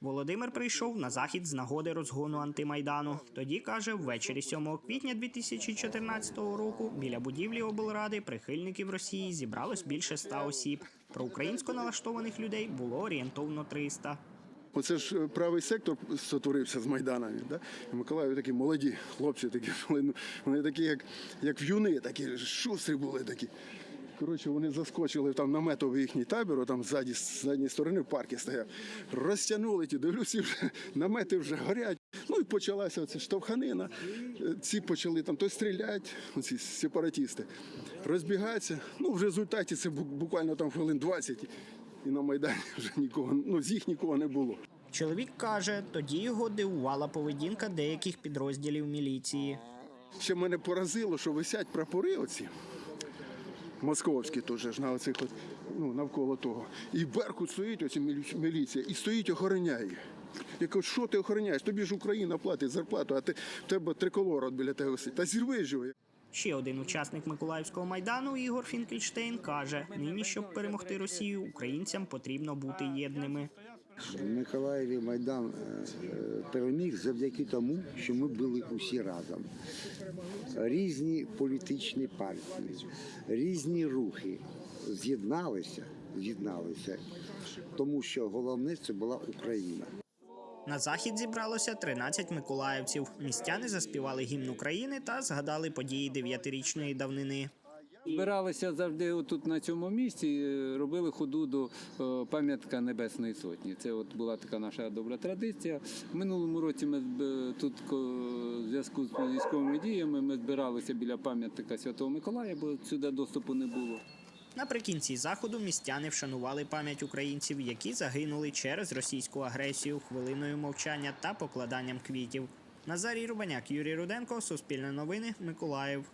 Володимир прийшов на захід з нагоди розгону антимайдану. Тоді каже, ввечері 7 квітня 2014 року біля будівлі облради прихильників Росії зібралось більше ста осіб. Про українсько налаштованих людей було орієнтовно 300. Оце ж е, правий сектор сотворився з Майданами. Да? І в Миколаєві такі молоді хлопці, такі, були, ну, вони такі, як, як в'юни, такі шустрі були такі. Коротше, вони заскочили там наметовий їхній табір, там з задньої сторони в парку стояв. Розтягнули ті, дивлюся, вже намети вже горять. Ну і почалася оця штовханина. Ці почали там то стріляти, оці сепаратісти, розбігаються. Ну, в результаті це буквально там хвилин 20, і на Майдані вже нікого, ну з їх нікого не було. Чоловік каже, тоді його дивувала поведінка деяких підрозділів міліції. Ще мене поразило, що висять прапори оці. Московські теж на оцих от, ну, навколо того. І Беркут стоїть, оці мілі- міліція, і стоїть, охороняє. Я кажу, що ти охороняєш? Тобі ж Україна платить зарплату, а ти в тебе триколор от біля тебе висить. Та зірви його. Ще один учасник Миколаївського майдану Ігор Фінкельштейн каже: нині, щоб перемогти Росію, українцям потрібно бути єдними. В Миколаєві Майдан е, е, переміг завдяки тому, що ми були усі разом. Різні політичні партії, різні рухи з'єдналися, з'єдналися, тому що головне це була Україна. На захід зібралося 13 миколаївців. Містяни заспівали гімн України та згадали події дев'ятирічної давнини. Збиралися завжди отут на цьому місці, е, робили ходу до е, пам'ятка Небесної Сотні. Це от була така наша добра традиція. В минулому році ми е, тут в зв'язку з військовими діями ми збиралися біля пам'ятника Святого Миколая, бо сюди доступу не було. Наприкінці заходу містяни вшанували пам'ять українців, які загинули через російську агресію хвилиною мовчання та покладанням квітів. Назарій Рубаняк, Юрій Руденко, Суспільне новини, Миколаїв.